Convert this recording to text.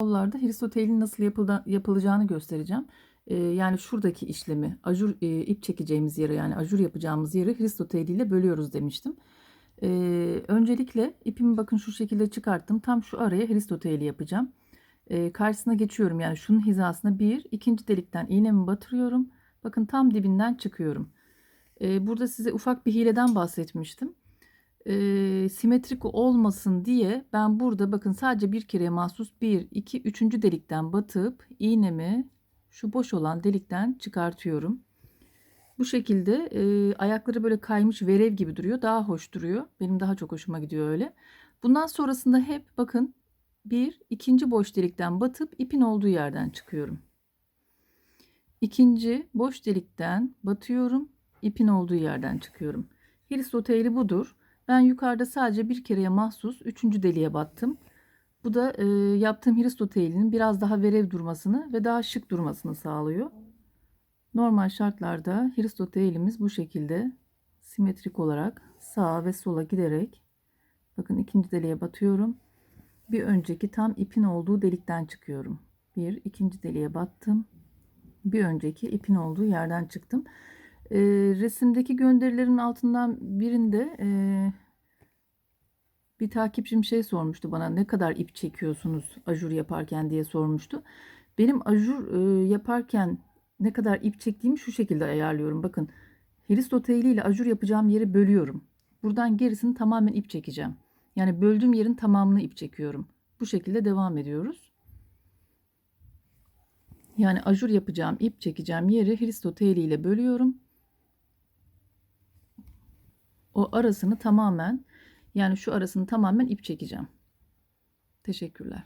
Kollarda Aristoteles'in nasıl yapılda, yapılacağını göstereceğim. Ee, yani şuradaki işlemi ajur e, ip çekeceğimiz yere yani ajur yapacağımız yeri Aristoteles ile bölüyoruz demiştim. Ee, öncelikle ipimi bakın şu şekilde çıkarttım. Tam şu araya Aristoteles yapacağım. Ee, karşısına geçiyorum yani şunun hizasına bir ikinci delikten iğnemi batırıyorum. Bakın tam dibinden çıkıyorum. Ee, burada size ufak bir hileden bahsetmiştim e, simetrik olmasın diye ben burada bakın sadece bir kere mahsus 1, 2, 3. delikten batıp iğnemi şu boş olan delikten çıkartıyorum. Bu şekilde e, ayakları böyle kaymış verev gibi duruyor. Daha hoş duruyor. Benim daha çok hoşuma gidiyor öyle. Bundan sonrasında hep bakın bir ikinci boş delikten batıp ipin olduğu yerden çıkıyorum. İkinci boş delikten batıyorum. ipin olduğu yerden çıkıyorum. Aristoteli budur. Ben yukarıda sadece bir kereye mahsus üçüncü deliğe battım. Bu da e, yaptığım Aristoteles'in biraz daha verev durmasını ve daha şık durmasını sağlıyor. Normal şartlarda Aristoteles'imiz bu şekilde simetrik olarak sağa ve sola giderek bakın ikinci deliğe batıyorum. Bir önceki tam ipin olduğu delikten çıkıyorum. Bir ikinci deliğe battım. Bir önceki ipin olduğu yerden çıktım. E, resimdeki gönderilerin altından birinde e, bir takipçim şey sormuştu bana ne kadar ip çekiyorsunuz ajur yaparken diye sormuştu. Benim ajur e, yaparken ne kadar ip çektiğimi şu şekilde ayarlıyorum. Bakın Aristoteles ile ajur yapacağım yeri bölüyorum. Buradan gerisini tamamen ip çekeceğim. Yani böldüğüm yerin tamamını ip çekiyorum. Bu şekilde devam ediyoruz. Yani ajur yapacağım, ip çekeceğim yeri Aristoteles ile bölüyorum. O arasını tamamen yani şu arasını tamamen ip çekeceğim. Teşekkürler.